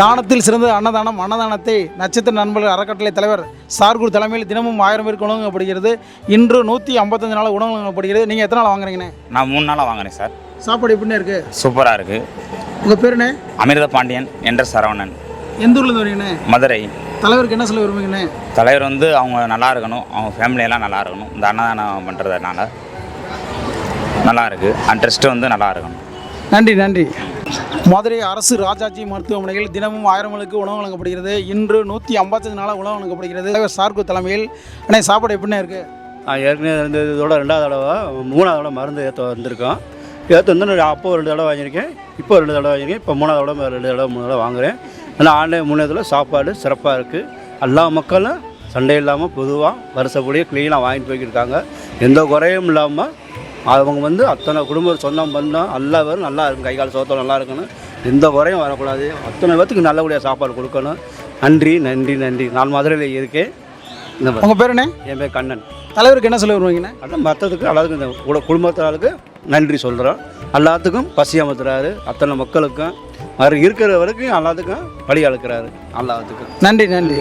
தானத்தில் சிறந்த அன்னதானம் அன்னதானத்தை நட்சத்திர நண்பர்கள் அறக்கட்டளை தலைவர் சார்குரு தலைமையில் தினமும் ஆயிரம் பேருக்கு உணவு வழங்கப்படுகிறது இன்று நூற்றி ஐம்பத்தஞ்சு நாள் உணவு வழங்கப்படுகிறது நீங்கள் எத்தனை நாள் வாங்குறீங்கண்ணே? நான் மூணு நாளாக வாங்கினேன் சார். சாப்பாடு எப்படிண்ணே இருக்குது சூப்பராக இருக்குது உங்கள் பேருண்ணே அமிர்த பாண்டியன் என்ற சரவணன். எந்த ஊர்லேருந்து வரீங்கண்ணே? மதுரை. தலைவருக்கு என்ன சொல்ல விரும்புங்கண்ணே தலைவர் வந்து அவங்க நல்லா இருக்கணும். அவங்க ஃபேமிலியெல்லாம் நல்லா இருக்கணும். இந்த அன்னதானம் பண்ணுறதுனால நல்லா இருக்குது அந்த ட்ரஸ்ட்டு வந்து நல்லா இருக்கணும். நன்றி நன்றி. மதுரை அரசு ராஜாஜி மருத்துவமனையில் தினமும் ஆயிரங்களுக்கு உணவு வழங்கப்படுகிறது. இன்று நூற்றி ஐம்பத்தஞ்சு நாளாக உணவு வழங்கப்படுகிறது. சார்கு தலைமையில் ஆனால் சாப்பாடு எப்படின்னா இருக்குது நான் ஏற்கனவே இந்த இதோட ரெண்டாவது தடவை மூணாவது தடவை மருந்து ஏற்ற வந்திருக்கோம். ஏற்ற வந்து நான் அப்போ ரெண்டு தடவை வாங்கியிருக்கேன் இப்போ ரெண்டு தடவை வாங்கியிருக்கேன் இப்போ மூணாவது தடவை ரெண்டு தடவை மூணு தடவை வாங்குறேன். ஆனால் ஆன்லைன் மூணாவதுல சாப்பாடு சிறப்பாக இருக்குது எல்லா மக்களும் சண்டை இல்லாமல் பொதுவாக வருஷப்படியே க்ளீனாக வாங்கிட்டு போய்க்கிருக்காங்க எந்த குறையும் இல்லாமல் அவங்க வந்து அத்தனை குடும்பம் சொந்தம் பந்தம் எல்லா பேரும் நல்லா இருக்கும். கை கால் சோத்தம் நல்லா இருக்கணும். எந்த குறையும் வரக்கூடாது. அத்தனை பேர்த்துக்கு நல்லபடியாக சாப்பாடு கொடுக்கணும். நன்றி நன்றி நன்றி. நான் மதுரையில் இருக்கேன். இந்த மாதிரி. உங்கள் பேருண்ணே என் பேர் கண்ணன். தலைவருக்கு என்ன சொல்ல விரும்புங்கண்ணே அதான் மற்றதுக்கு எல்லாத்துக்கும் இந்த குட- நன்றி சொல்கிறோம் எல்லாத்துக்கும் பசி அமர்த்துறாரு அத்தனை மக்களுக்கும் அவர் இருக்கிற வரைக்கும் எல்லாத்துக்கும் வழி அழுக்கிறாரு எல்லாத்துக்கும். நன்றி நன்றி.